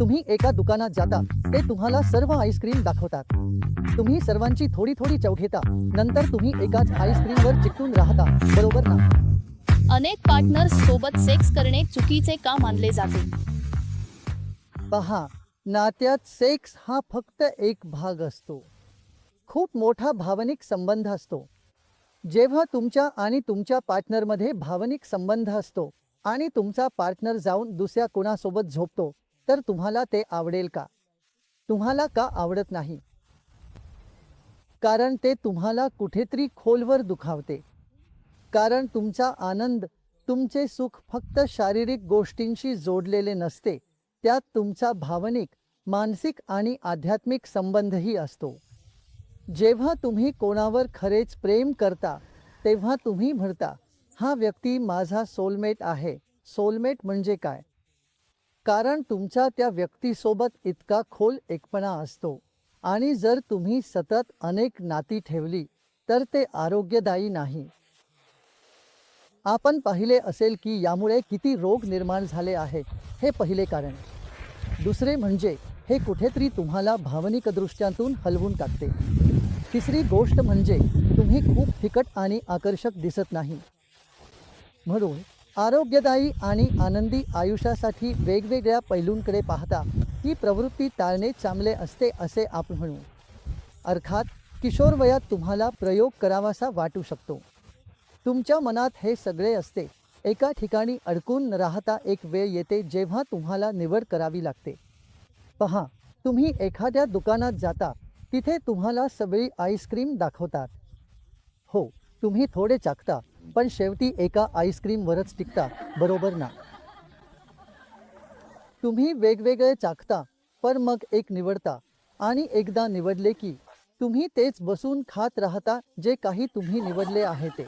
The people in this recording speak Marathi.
तुम्ही एका दुकानात जाता ते तुम्हाला सर्व आईस्क्रीम दाखवतात. तुम्ही सर्वांची थोडी थोडी चव घेता नंतर तुम्ही एकाच आईस्क्रीमवर चिकटून राहता बरोबर ना? अनेक पार्टनर्स सोबत सेक्स करणे चुकीचे का मानले जाते. पहा नात्यात सेक्स हा फक्त एक भाग असतो. खूप मोठा भावनिक संबंध असतो. जेव्हा तुमच्या आणि तुमच्या पार्टनरमध्ये भावनिक संबंध असतो आणि तुमचा पार्टनर जाऊन दुसऱ्या कोणासोबत झोपतो तर तुम्हाला ते आवडेल का? तुम्हाला का आवडत नाही? कारण ते तुम्हाला कुठेतरी खोलवर दुखावते. कारण तुमचा आनंद तुमचे सुख फक्त शारीरिक गोष्टींशी जोडलेले नसते. त्यात तुमचा भावनिक मानसिक आणि आध्यात्मिक संबंधही असतो. जेव्हा तुम्ही कोणावर खरेच प्रेम करता तेव्हा तुम्ही म्हणता हा व्यक्ती माझा सोलमेट आहे. सोलमेट म्हणजे काय? कारण तुमचा त्या व्यक्तीसोबत इतका खोल एकपणा असतो. आणि जर तुम्ही सतत अनेक नाती ठेवली तर ते आरोग्यदायी नाही. आपण पाहिले असेल की यामुळे किती रोग निर्माण झाले आहे हे पहिले कारण. दुसरे म्हणजे हे कुठेतरी तुम्हाला भावनिक दृष्ट्यातून हलवून टाकते. तिसरी गोष्ट म्हणजे तुम्ही खूप फिकट आणि आकर्षक दिसत नाही. म्हणून आरोग्यदायी आणि आनंदी आयुष्यासाठी वेगवेगळ्या पैलूंकडे पाहता ही प्रवृत्ती टाळणे चांगले असते असे आपण म्हणू. अर्थात किशोर वयात तुम्हाला प्रयोग करावासा वाटू शकतो. तुमच्या मनात हे सगळे असते. एका ठिकाणी अडकून न राहता एक वेळ येते जेव्हा तुम्हाला निवड करावी लागते. पहा तुम्ही एखाद्या दुकानात जाता तिथे तुम्हाला सगळी आईस्क्रीम दाखवतात. हो तुम्ही थोडे चाकता पण शेवटी एका आईस्क्रीमवरच टिकता बरोबर ना? तुम्ही वेगवेगळे चाखता पण मग एक निवडता. आणि एकदा निवडले की तुम्ही तेच बसून खात राहता जे काही तुम्ही निवडले आहे ते.